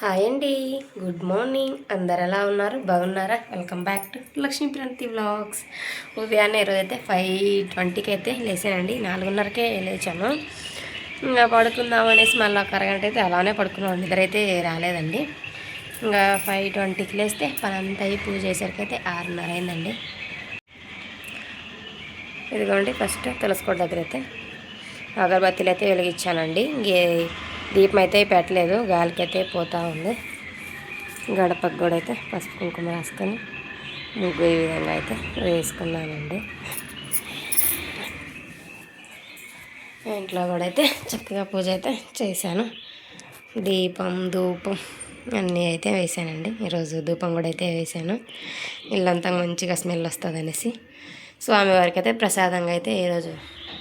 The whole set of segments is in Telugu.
హాయ్ అండి. Good morning. అందరు ఎలా ఉన్నారు? బాగున్నారా? Welcome back to Lakshmi Pranathi vlogs ఉదయాన్నే ఈరోజు అయితే ఫైవ్ ట్వంటీకి అయితే లేచానండి. నాలుగున్నరకే లేచాను. ఇంకా పడుకుందాం అనేసి మళ్ళీ ఒక అరగంట అయితే అలానే పడుకున్నాం. నిద్ర రాలేదండి. ఇంకా ఫైవ్ ట్వంటీకి లేస్తే పనంతా అయ్యి పూజ చేసరికి అయితే ఆరున్నర అయిందండి. ఇదిగోండి ఫస్ట్ తులసికోట దగ్గర అయితే అగరబత్తీలు అయితే వెలిగించానండి. ఇంకే దీపం అయితే పెట్టలేదు గాలికైతే పోతూ ఉంది. గడపకు కూడా అయితే పసుపు కుంకుమ రాసుకొని ముగ్గు ఈ విధంగా అయితే వేసుకున్నానండి. ఇంట్లో కూడా అయితే చక్కగా పూజ అయితే చేశాను. దీపం ధూపం అన్నీ అయితే వేసానండి ఈరోజు ధూపం కూడా అయితే వేసాను ఇల్లంతా మంచిగా స్మెల్ వస్తుంది అనేసి స్వామివారికి అయితే ప్రసాదంగా అయితే ఈరోజు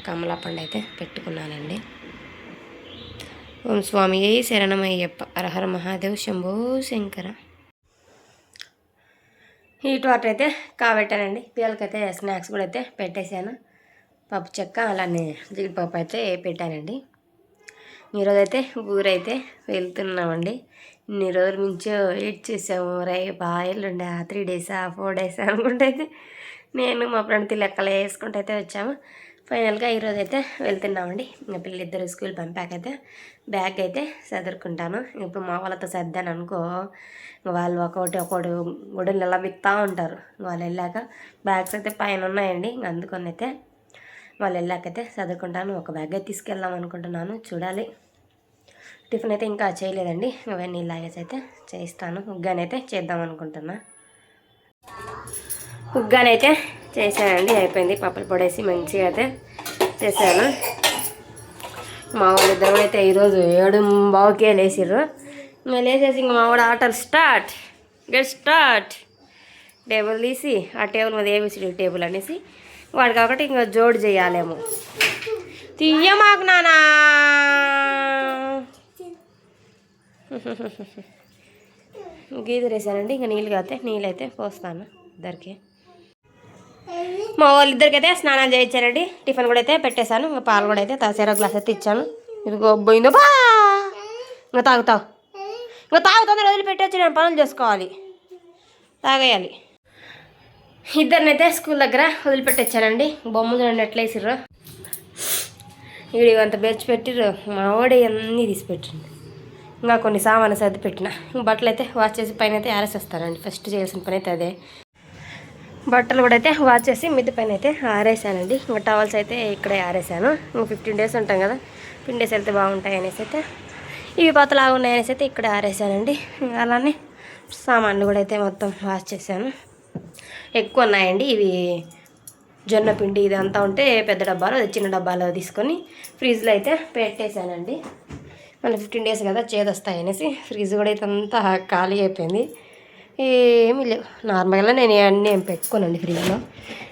కమలా పండు అయితే పెట్టుకున్నానండి. ఓం స్వామి శరణమయ్యప్ప. అరహర మహాదేవ్ శంభో శంకర. హీట్ వాటర్ అయితే కాబెట్టానండి పిల్లలకైతే స్నాక్స్ కూడా అయితే పెట్టేశాను. పప్పు చెక్క అలానే జీడిపప్పు అయితే పెట్టానండి. ఈరోజు అయితే ఊరైతే వెళ్తున్నామండి. ఇన్ని రోజుల నుంచి వెయిట్ చేసాము రేపు ఎల్లుండే త్రీ డేసా ఫోర్ డేసా అనుకుంటే అయితే నేను మా ఫ్రెండ్ లెక్కలు వేసుకుంటూ అయితే వచ్చాము. ఫైనల్గా ఈరోజు అయితే వెళ్తున్నామండి. ఇంకా పిల్లలిద్దరు స్కూల్ పంపాకైతే బ్యాగ్ అయితే చదురుకుంటాను ఇప్పుడు మా వాళ్ళతో సర్దాను అనుకో వాళ్ళు ఒకటి ఒకటి గుడిని నిలబిక్తా ఉంటారు. వాళ్ళు వెళ్ళాక బ్యాగ్స్ అయితే పైన ఉన్నాయండి. ఇంక అందుకొని అయితే వాళ్ళు వెళ్ళాకైతే చదువుకుంటాను ఒక బ్యాగ్ అయితే తీసుకెళ్దాం అనుకుంటున్నాను. చూడాలి. టిఫిన్ అయితే ఇంకా చేయలేదండి. అవన్నీ ఇలాగేసి అయితే చేయిస్తాను. ఉగ్గానైతే చేద్దాం అనుకుంటున్నా. ఉగ్గానైతే చేశానండి అయిపోయింది. పప్పులు పొడేసి మంచిగా అయితే చేశాను. మా వాళ్ళు ఇద్దరు అయితే ఈరోజు ఏడు బావుకే లేచిర్రు ఇంకా లేచేసి ఇంక మా వాడు ఆటలు స్టార్ట్. Get start. టేబుల్ తీసి ఆ టేబుల్ మీద ఏబిసిడి టేబుల్ అనేసి వాడు కాబట్టి ఇంకా జోడు చేయాలేమో. తీయ మాకు నానా. గీదరు వేసానండి ఇంకా నీళ్ళు కాతే నీళ్ళు అయితే పోస్తాను ఇద్దరికి. మా వాళ్ళిద్దరికైతే స్నానం చేయించానండి టిఫిన్ కూడా అయితే పెట్టేశాను. ఇంకా పాలు కూడా అయితే తాసేరో గ్లాస్ అయితే ఇచ్చాను. ఇదిగో పోయిందో బా! ఇంకా తాగుతావు ఇంకా తాగుతుంది రోజులు పెట్టచ్చు నేను పనులు చేసుకోవాలి. తాగేయాలి. ఇద్దరినైతే అయితే స్కూల్ దగ్గర వదిలిపెట్టొచ్చానండి. బొమ్మలు చూడండి ఎట్లా ఇక్కడ ఇవంత అంత పెట్టిర్రు. మా వాడి అన్నీ తీసి పెట్టిండు. ఇంకా కొన్ని సామాన్లు సర్ది పెట్టిన. బట్టలు అయితే వాష్ చేసి పైన అయితే ఆరేసేస్తానండి. ఫస్ట్ చేయాల్సిన పని అయితే అదే. బట్టలు కూడా అయితే వాష్ చేసి మిద్ది పైన అయితే ఆరేసానండి. ఇంకా టవల్స్ అయితే ఇక్కడే ఆరేసాను. ఇంకా ఫిఫ్టీన్ డేస్ ఉంటాం కదా. ఫిఫ్టీన్ డేస్ వెళ్తే బాగుంటాయి అనేసి అయితే ఇవి పాతలాగా ఉన్నాయి అనేసి అయితే ఇక్కడే ఆరేసానండి. అలానే సామాన్లు కూడా అయితే మొత్తం వాష్ చేశాను. ఎక్కువ ఉన్నాయండి. ఇవి జొన్న పిండి ఇదంతా ఉంటే పెద్ద డబ్బాలో చిన్న డబ్బాలో తీసుకొని ఫ్రిడ్జ్లో అయితే పెట్టేశానండి. మళ్ళీ ఫిఫ్టీన్ డేస్ కదా చేదొస్తాయి అనేసి ఫ్రిడ్జ్ కూడా అయితే అంతా ఖాళీ అయిపోయింది. ఏమీ లేవు. నార్మల్గా నేను అన్నీ ఏం పెట్టుకోనండి ఫ్రిడ్జ్లో.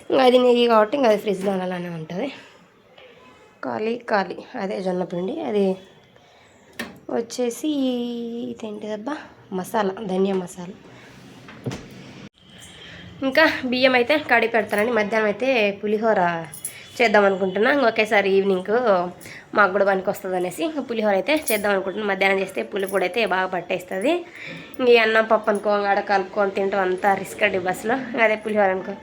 ఇంకా అది నెయ్యి కాబట్టి ఇంకా అది ఫ్రిడ్జ్లో అలానే ఉంటుంది. ఖాళీ ఖాళీ. అదే జొన్న పిండి. అది వచ్చేసి ఇదేంటిదబ్బా మసాలా ధనియా మసాలా. ఇంకా బియ్యం అయితే కడిగి పెడతానండి. మధ్యాహ్నం అయితే పులిహోర చేద్దాం అనుకుంటున్నా. ఒకేసారి ఈవినింగ్ మాకు కూడా పనికి వస్తుంది అనేసి పులిహోర అయితే చేద్దాం అనుకుంటున్నాను మధ్యాహ్నం చేస్తే పులి కూడా అయితే బాగా పట్టేస్తుంది. ఇంక అన్నం పప్పు అనుకో ఆడ కలుపుకొని తింటాం అంతా రిస్క్ అండి బస్సులో. అదే పులిహోర అనుకో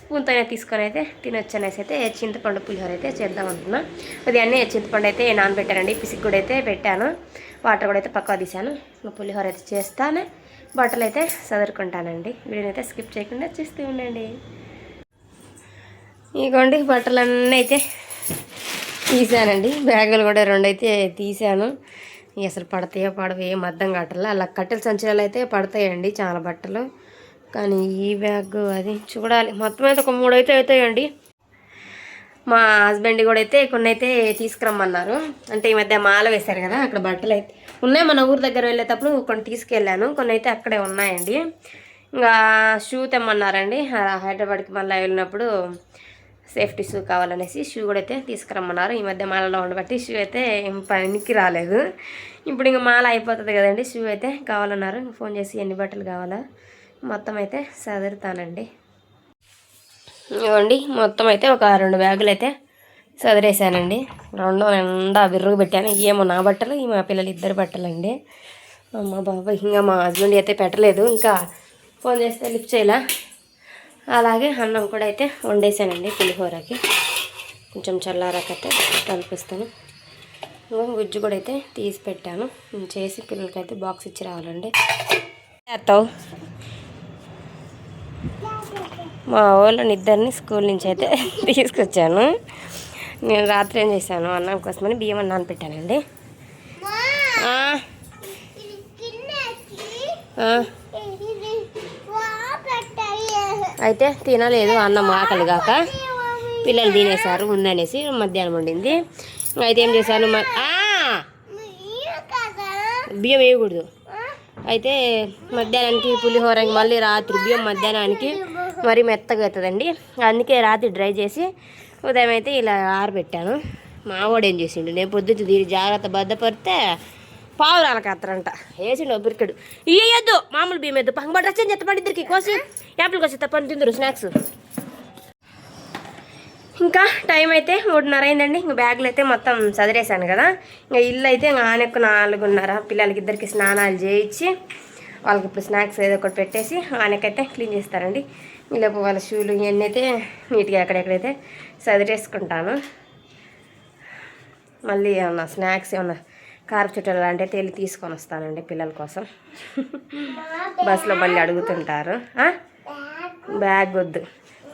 స్పూన్తో అయినా తీసుకొని అయితే తినొచ్చు అనేసి అయితే చింతపండు పులిహోర అయితే చేద్దాం అనుకున్నా. ఉదయాన్నే చింతపండు అయితే నానబెట్టానండి. పిసికి కూడా అయితే పెట్టాను. వాటర్ కూడా అయితే పక్కా తీసాను పులిహోర అయితే చేస్తాను. బట్టలు అయితే చదువుకుంటానండి అయితే స్కిప్ చేయకుండా చూస్తూ ఉండండి. ఇగోండి బట్టలన్నీ అయితే తీసానండి. బ్యాగులు కూడా రెండైతే తీసాను. అసలు పడతాయో పడవో ఏం అర్థం కట్టలే అలా కట్టెల సంచులలో అయితే పడతాయండి చాలా బట్టలు. కానీ ఈ బ్యాగ్ అది చూడాలి. మొత్తం అయితే ఒక మూడైతే అవుతాయండి. మా హస్బెండ్ కూడా అయితే కొన్ని అయితే తీసుకురమ్మన్నారు. అంటే ఈ మధ్య మాల వేశారు కదా అక్కడ బట్టలు అయితే ఉన్నాయి. మన ఊరు దగ్గర వెళ్ళేటప్పుడు కొన్ని తీసుకెళ్ళాను. కొన్ని అయితే అక్కడే ఉన్నాయండి. ఇంకా షూ తెమ్మన్నారండి. హైదరాబాద్కి మళ్ళీ వెళ్ళినప్పుడు సేఫ్టీ షూ కావాలనేసి షూ కూడా అయితే తీసుకురమ్మన్నారు. ఈ మధ్య మాలలో ఉండబట్టి షూ అయితే ఏం పనికి రాలేదు. ఇప్పుడు ఇంకా మాల అయిపోతుంది కదండి షూ అయితే కావాలన్నారు. ఫోన్ చేసి ఎన్ని బట్టలు కావాలా? మొత్తం అయితే సదురుతానండి. ఇవ్వండి మొత్తం అయితే ఒక రెండు బ్యాగులు అయితే సదిరేసానండి. రెండు నిండా విర్రుగు పెట్టాను. ఏమో నా బట్టలు ఈ మా పిల్లలు ఇద్దరు బట్టలు అండి అమ్మ బాబాయ్ ఇంకా మా హస్బెండ్ అయితే పెట్టలేదు. ఇంకా ఫోన్ చేస్తే లిఫ్ట్ చేయలా? అలాగే అన్నం కూడా అయితే వండేసానండి పులిహోరకి. కొంచెం చల్లారాకైతే కల్పిస్తాను. గుజ్జు కూడా అయితే తీసి పెట్టాను. చేసి పిల్లలకైతే బాక్స్ ఇచ్చి రావాలండి. చేస్తావు మా వాళ్ళని ఇద్దరిని స్కూల్ నుంచి అయితే తీసుకొచ్చాను. నేను రాత్రి ఏం చేశాను? అన్నం కోసమని బియ్యం అన్నాను పెట్టానండి ఆ, ఆ. అయితే తినలేదు అన్నం ఆకలి కాక పిల్లలు తినేశారు ఉందనేసి మధ్యాహ్నం వండింది. అయితే ఏం చేశాను బియ్యం వేయకూడదు. అయితే మధ్యాహ్నానికి పులిహోరకి మళ్ళీ రాత్రి బియ్యం మధ్యాహ్నానికి మరీ మెత్తగా అవుతుందండి. అందుకే రాత్రి డ్రై చేసి ఉదయం అయితే ఇలా ఆరబెట్టాను. మావాడు ఏం చేసిండు? నేను పొద్దున్న దీని జాగ్రత్త బద్దపడితే పావురాల రాలకత్తారంట వేసిండు బిరికడు బిరికెడు ఇయ్యొద్దు మామూలు బియ్యం వేద్దు పంగబడి వచ్చి చెత్తపడి ఇద్దరికి కోసి యాపిల్ కోసి తప్పని తిందరు స్నాక్స్. ఇంకా టైం అయితే మూడున్నర అయిందండి. ఇంకా బ్యాగులు అయితే మొత్తం చదిరేశాను కదా. ఇంకా ఇల్లు అయితే ఇంకా ఆనెక్కు నాలుగున్నర. పిల్లలకి ఇద్దరికి స్నానాలు చేయించి వాళ్ళకి ఇప్పుడు స్నాక్స్ ఏదో ఒకటి పెట్టేసి ఆనకైతే క్లీన్ చేస్తారండి. వీళ్ళకు వాళ్ళ షూలు ఇవన్నీ అయితే నీట్గా ఎక్కడెక్కడైతే చదిరేసుకుంటాను మళ్ళీ ఏమన్నా స్నాక్స్ ఏమన్నా కారు చుట్టాలు లాంటివి వెళ్ళి తీసుకొని వస్తానండి పిల్లల కోసం. బస్సులో మళ్ళీ అడుగుతుంటారు. బ్యాగ్ వద్దు.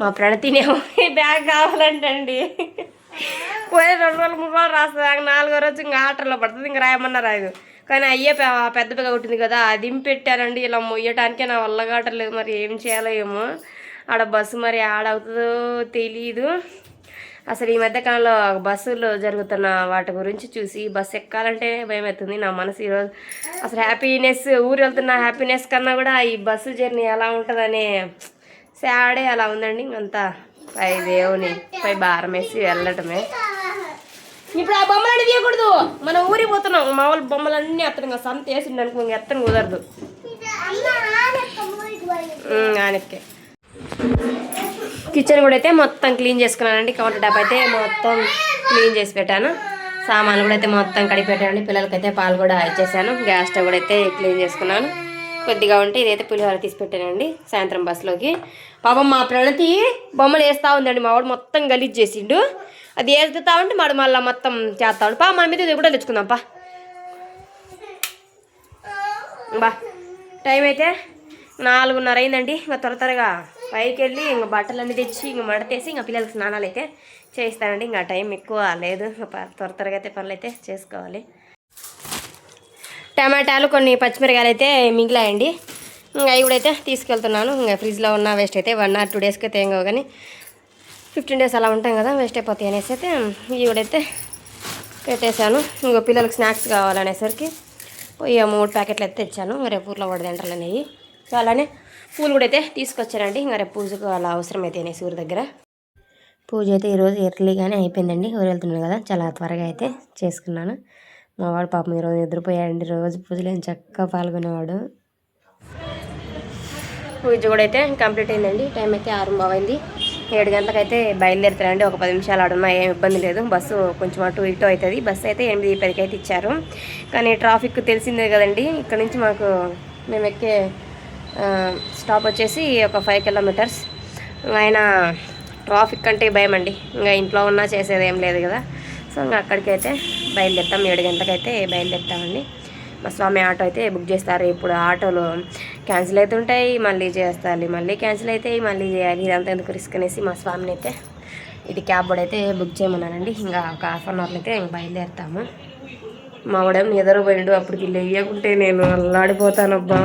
మా ప్రణతినేమో ఈ బ్యాగ్ కావాలంటండి. పోయి రెండు రోజులు మూడు రోజులు రాస్తుంది. నాలుగో రోజు ఇంకా ఆటల్లో పడుతుంది. ఇంకా రాయమన్నా రాయదు కానీ అయ్యే పెద్ద పెద్ద కొట్టింది కదా అది పెట్టానండి. ఇలా మొయ్యటానికే నా వల్ల కావట్లేదు మరి ఏం చేయాలో ఏమో. ఆడ బస్సు మరి ఆడవుతుందో తెలీదు. అసలు ఈ మధ్య కాలంలో బస్సులో జరుగుతున్న వాటి గురించి చూసి బస్సు ఎక్కాలంటే భయం అవుతుంది నా మనసు ఈరోజు అసలు హ్యాపీనెస్ ఊరు వెళ్తున్న హ్యాపీనెస్ కన్నా కూడా ఈ బస్సు జర్నీ ఎలా ఉంటుందనే సాడే అలా ఉందండి. ఇంకంతా పై దేవుని పై భారం వేసి వెళ్ళటమే. ఇప్పుడు ఆ బొమ్మలన్నీ తీయకూడదు మనం ఊరికి పోతున్నాం. మామూలు బొమ్మలన్నీ అతను ఇంకా సంత వేసిండు అనుకో ఇంక ఎత్తను కుదరదు. ఆయనకే కిచెన్ కూడా అయితే మొత్తం క్లీన్ చేసుకున్నానండి. కౌంటర్ టాప్ అయితే మొత్తం క్లీన్ చేసి పెట్టాను. సామాన్లు కూడా అయితే మొత్తం కడిగి పెట్టానండి. పిల్లలకైతే పాలు కూడా ఇచ్చేసాను. గ్యాస్ స్టవ్ కూడా అయితే క్లీన్ చేసుకున్నాను. కొద్దిగా ఉంటే ఇదైతే పులిహోర తీసి పెట్టానండి సాయంత్రం బస్సులోకి పాపం మా ప్రణతి బొమ్మలు వేస్తూ ఉందండి. మా వాడు మొత్తం గలీజ్ చేసిండు. అది వేస్తా ఉంటే మాడు మళ్ళీ మొత్తం చేస్తా ఉండు. పా మన మీద ఇది కూడా తెచ్చుకుందాం పా. బా టైం అయితే నాలుగున్నర అయిందండి. ఇంకా త్వర త్వరగా పైకి వెళ్ళి బట్టలు బట్టలన్నీ తెచ్చి ఇంక మడతేసి ఇంకా పిల్లలకి స్నానాలు అయితే చేయిస్తానండి. ఇంకా టైం ఎక్కువ లేదు. ప- త్వర త్వరగా అయితే పనులు అయితే చేసుకోవాలి. టమాటాలు కొన్ని పచ్చిమిరకాయలు అయితే మిగిలాయండి. ఇంకా అవి కూడా అయితే తీసుకెళ్తున్నాను. ఇంకా ఫ్రిడ్జ్లో ఉన్న వేస్ట్ అయితే వన్ ఆర్ టూ డేస్కి అయితే ఏం కానీ ఫిఫ్టీన్ డేస్ అలా ఉంటాం కదా వేస్ట్ అయిపోతాయి అనేసి అయితే ఇవి కూడా అయితే పెట్టేశాను. ఇంకో పిల్లలకి స్నాక్స్ కావాలనేసరికి పోయి మూడు ప్యాకెట్లు అయితే తెచ్చాను. రేపు ఊర్లో పడదంటారు అనేవి సో అలానే పూలు కూడా అయితే తీసుకొచ్చానండి ఇంకా రేపు పూజకు అలా అవసరమైతే అయితే అనేసి ఊరి దగ్గర. పూజ అయితే ఈరోజు ఎర్లీగానే అయిపోయిందండి. ఊరు వెళ్తున్నాను కదా చాలా త్వరగా అయితే చేసుకున్నాను. మా వాడు పాపం ఈరోజు నిద్రపోయాడండి. రోజు పూజలు చక్కగా పాల్గొనేవాడు. పూజ కూడా అయితే కంప్లీట్ అయిందండి. టైం అయితే ఆరు అయింది ఏడు గంటలకైతే బయలుదేరుతారండి ఒక పది నిమిషాలు ఆడున్నా ఏం ఇబ్బంది లేదు. బస్సు కొంచెం అటు ఇటు అవుతుంది. బస్సు అయితే ఎనిమిది పదికి అయితే ఇచ్చారు. కానీ ట్రాఫిక్ తెలిసిందే కదండి. ఇక్కడ నుంచి మాకు మేము ఎక్కే స్టాప్ వచ్చేసి ఒక ఫైవ్ కిలోమీటర్స్ ఆయన ట్రాఫిక్ అంటే భయం అండి. ఇంకా ఇంట్లో ఉన్నా చేసేది ఏం లేదు కదా. సో ఇంకా అక్కడికైతే బయలుదేరుతాం. ఏడు గంటలకైతే బయలుదేరుతామండి. మా స్వామి ఆటో అయితే బుక్ చేస్తారు. ఇప్పుడు ఆటోలు క్యాన్సిల్ అవుతుంటాయి మళ్ళీ చేస్తాలి మళ్ళీ క్యాన్సిల్ అవుతాయి మళ్ళీ చేయాలి. ఇదంతా ఎందుకు రిస్క్ అనేసి మా స్వామిని అయితే ఇది క్యాబ్ కూడా అయితే బుక్ చేయమన్నానండి ఇంకా ఒక హాఫ్ అన్ అవర్లో అయితే ఇంక బయలుదేరుతాము. మా వాడేం నిద్రపోయిండు. అప్పటికి లేయకుంటే నేను అల్లాడిపోతానబ్బా.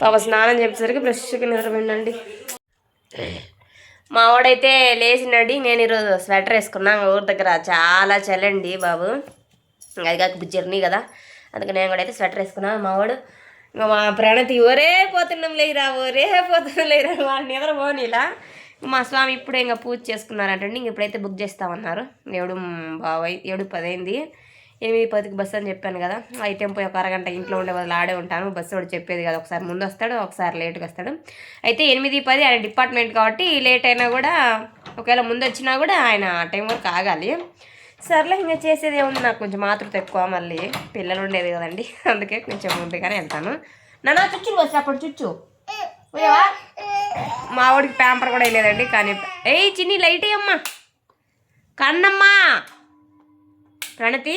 పాప స్నానం చేసేసరికి ఫ్రెష్గా నిద్రపోయిందండి మా వాడైతే లేచిండండి నేను ఈరోజు స్వెటర్ వేసుకున్నా. ఊరి దగ్గర చాలా చలండి బాబు. అది కాక జర్నీ కదా. అందుకే నేను కూడా అయితే స్వెటర్ వేసుకున్నా. మా వాడు ఇంకా మా ప్రణతి ఒరే పోతున్నాం లేరా ఒరే పోతున్నాం లేరా. వాళ్ళు నిద్ర పోనీలా మా స్వామి ఇప్పుడే ఇంకా పూజ చేసుకున్నారంటండి. ఇంక ఇప్పుడైతే బుక్ చేస్తామన్నారు. ఏడు బావై ఏడు పదైంది. ఎనిమిది పదికి బస్సు అని చెప్పాను కదా అయితే పోయి ఒక అరగంట ఇంట్లో ఉండే వాళ్ళు ఆడే ఉంటాను. బస్సు కూడా చెప్పేది కదా ఒకసారి ముందు వస్తాడు ఒకసారి లేట్గా వస్తాడు. అయితే ఎనిమిది పది ఆయన డిపార్ట్మెంట్ కాబట్టి లేట్ అయినా కూడా ఒకవేళ ముందు వచ్చినా కూడా ఆయన ఆ టైం వరకు ఆగాలి. సర్లే ఇంకా చేసేది ఏముంది? నాకు కొంచెం మాతృత ఎక్కువ మళ్ళీ పిల్లలు ఉండేది కదండి. అందుకే కొంచెం ముందుగానే వెళ్తాను. నాన్న చుచ్చు వచ్చి అప్పుడు చుచ్చు. మా వాడికి ప్యాంపర్ కూడా వేయలేదండి కానీ ఏయ్ చిన్ని లైట్ అమ్మా కన్నమ్మా. ప్రణతి.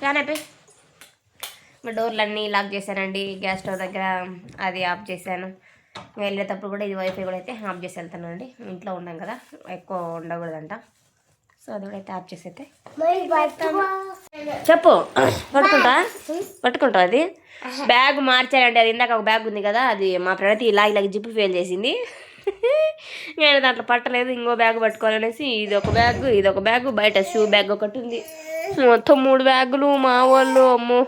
ఫ్యాన్ అయిపోయి డోర్లన్నీ లాక్ చేశానండి. గ్యాస్ స్టవ్ దగ్గర అది ఆఫ్ చేశాను. వెళ్ళేటప్పుడు కూడా ఇది వైఫై కూడా అయితే ఆఫ్ చేసి వెళ్తానండి ఇంట్లో ఉన్నాం కదా ఎక్కువ ఉండకూడదంట. సో అది కూడా అయితే ఆఫ్ చేసి అయితే. చెప్పు. పట్టుకుంటా? పట్టుకుంటా అది? బ్యాగ్ మార్చారండి అది ఇందాక ఒక బ్యాగ్ ఉంది కదా అది మా ప్రణతి ఇలా ఇలా జిప్పు ఫెయిల్ చేసింది. నేను దాంట్లో పట్టలేదు ఇంకో బ్యాగ్ పట్టుకోవాలనేసి ఇది ఒక బ్యాగ్ ఇది ఒక బ్యాగ్ బయట షూ బ్యాగ్ ఒకటి ఉంది. మొత్తం మూడు బ్యాగులు మా వాళ్ళు అమ్మో.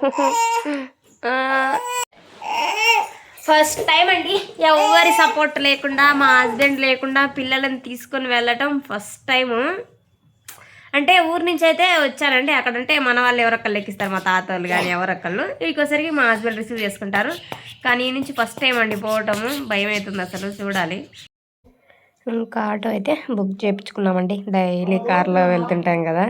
ఫస్ట్ టైం అండి ఎవరి సపోర్ట్ లేకుండా మా హస్బెండ్ లేకుండా పిల్లలను తీసుకొని వెళ్ళటం ఫస్ట్ టైము. అంటే ఊరి నుంచి అయితే వచ్చానండి అక్కడంటే మన వాళ్ళు ఎవరొక్కళ్ళు ఎక్కిస్తారు మా తాత వాళ్ళు కానీ ఎవరొక్కళ్ళు ఇంకోసరికి మా హస్బెండ్ రిసీవ్ చేసుకుంటారు. కానీ ఈ నుంచి ఫస్ట్ టైం అండి పోవటము భయం అవుతుంది అసలు చూడాలి. ఇంకా ఆటో అయితే బుక్ చేయించుకున్నామండి డైలీ కార్లో వెళ్తుంటాం కదా.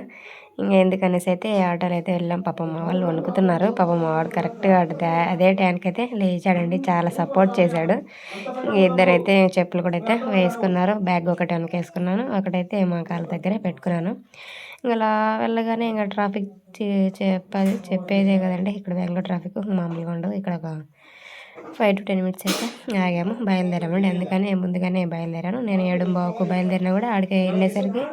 ఇంకా ఎందుకనేసి అయితే ఆటోలు అయితే వెళ్ళాం. పాపం మా వాళ్ళు వణుకుతున్నారు. పాపం మా వాడు కరెక్ట్గా అదే- అదే టైంకి అయితే లేచాడండి. చాలా సపోర్ట్ చేశాడు. ఇద్దరైతే చెప్పులు కూడా అయితే వేసుకున్నారు. బ్యాగ్ ఒకటి వెనకేసుకున్నాను ఒకటైతే మా కాళ్ళ దగ్గరే పెట్టుకున్నాను. ఇంకా అలా వెళ్ళగానే ఇంకా ట్రాఫిక్ చెప్పేది చెప్పేదే కదండి. ఇక్కడ బెంగళూరు ట్రాఫిక్ మామూలుగా ఉండదు. ఇక్కడ ఒక ఫైవ్ టు టెన్ మినిట్స్ అయితే ఆగాము బయలుదేరామండి అందుకని ముందుగానే బయలుదేరాను. నేను ఏడు బావుకు బయలుదేరినా కూడా ఆడికి వెళ్ళేసరికి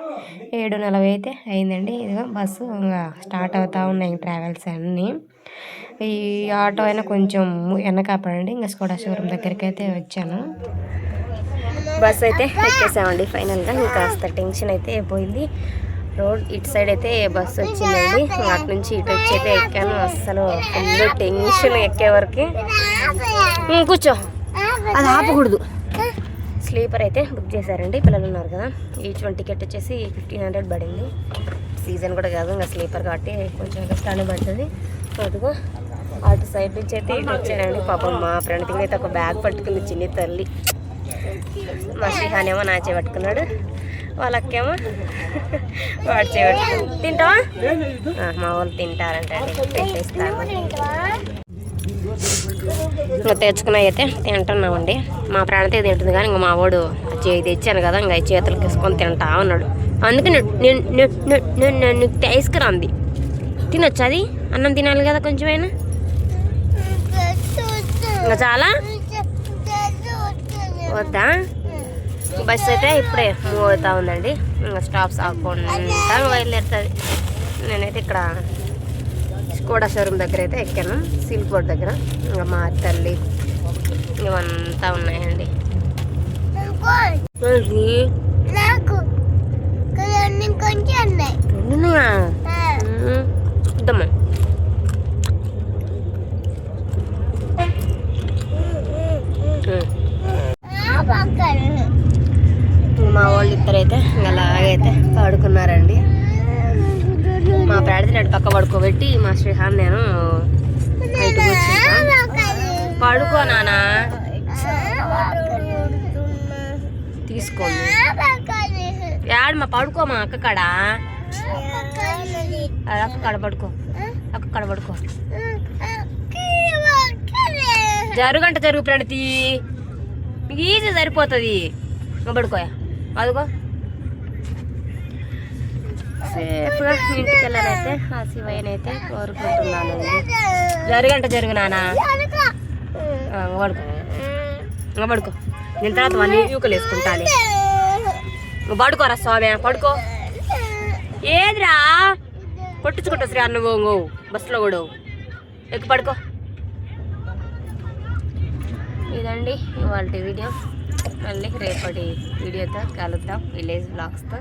ఏడు నలభై అయితే అయిందండి. ఇదిగో బస్సు ఇంకా స్టార్ట్ అవుతూ ఉన్నాయి ట్రావెల్స్ అన్నీ. ఈ ఆటో అయినా కొంచెం వెనకాపడండి ఇంకా స్కోడా షోరూమ్ దగ్గరికి అయితే వచ్చాను. బస్ అయితే ఎక్కేసామండి. ఫైనల్గా ఇంకా కాస్త టెన్షన్ అయితే పోయింది. రోడ్ ఇటు సైడ్ అయితే బస్సు వచ్చిందండి. అటు నుంచి ఇటు వచ్చి అయితే ఎక్కాను. అస్సలు ఫుల్ టెన్షన్ ఎక్కే వరకు. కూర్చో. అది ఆపకూడదు. స్లీపర్ అయితే బుక్ చేశారండి. పిల్లలు ఉన్నారు కదా. ఈచ్ వన్ టికెట్ వచ్చేసి ఫిఫ్టీన్ హండ్రెడ్ పడింది. సీజన్ కూడా కాదు ఇంకా స్లీపర్ కాబట్టి కొంచెం కష్టాన్ని పడుతుంది. అదిగో అటు సైడ్ నుంచి అయితే ఇటు వచ్చానండి పాపం మా ఫ్రెండ్ దగ్గర అయితే ఒక బ్యాగ్ పట్టుకుంది చిన్ని తల్లి. మా శ్రీహాన్ ఏమో నా చేపట్టుకున్నాడు వాళ్ళకేమో వాడు చేపట్టుకుని తింటావా? మా వాళ్ళు తింటారంటే పెట్టేస్తాను. ఇంకా తెచ్చుకున్న అయితే తింటున్నామండి. మా ప్రాణతే తింటుంది కానీ ఇంకా మా వాడు చేయి తెచ్చాను కదా ఇంకా చేతులు చేతులకు వేసుకొని తింటా ఉన్నాడు. అందుకే నేను నేను నేను- తినొచ్చు అది? అన్నం తినాలి కదా కొంచెమైనా? ఇంకా చాలా? వద్దా? బస్ అయితే ఇప్పుడే మూవ్ అవుతా ఉందండి. ఇంకా స్టాప్స్ ఆగకుండా బయలుదేరుతుంది. నేనైతే ఇక్కడ స్కోడా షోరూమ్ దగ్గర అయితే ఎక్కాను. సిల్క్ బోర్డ్ దగ్గర. ఇంకా మా తల్లి ఇవంతా ఉన్నాయండి. రెండున్నాయా ఉమ్, ఇద్దామా ఉమ్. పక్కన మా వాళ్ళు ఇద్దరైతే ఇంకా అలాగైతే పడుకున్నారండి మా పక్క పడుకోబెట్టి మా శ్రీహాన్ నేను పడుకో నానా తీసుకోండి. యాడమ్మా మా పడుకో మా అక్క కాడ? అక్క కాడ పడుకో. అక్క కాడ పడుకో. జరుగంట జరుగు ప్రణతి. మీకు ఈజీ సరిపోతుంది. పడుకోయా? అదిగో. సేఫ్గా ఇంటికి వెళ్ళాలైతే ఆ శివయ్యనైతే కోరుకుంటున్నాను జరుగంట జరుగునానా పడుకో ఇంకా పడుకో నేను తర్వాత వన్ యూకలు వేసుకుంటాను నువ్వు పడుకోరా స్వామి పడుకో. ఏదిరా? కొట్టించుకుంటా శ్రీ అన్న బస్సులో కూడా. ఎక్కువ పడుకో. ఇదండి ఇవాళ వీడియో. మళ్ళీ రేపటి వీడియోతో కలుద్దాం. Village బ్లాగ్స్తో.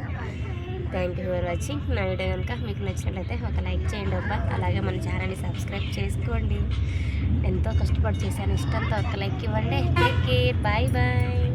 Thank you for watching. నా వీడియో కనుక మీకు నచ్చినట్లయితే ఒక లైక్ చేయండి అబ్బా. అలాగే మన ఛానల్ని సబ్స్క్రైబ్ చేసుకోండి. ఎంతో కష్టపడి చేశాను. ఇష్టంతో ఒక లైక్ ఇవ్వండి. Take care bye bye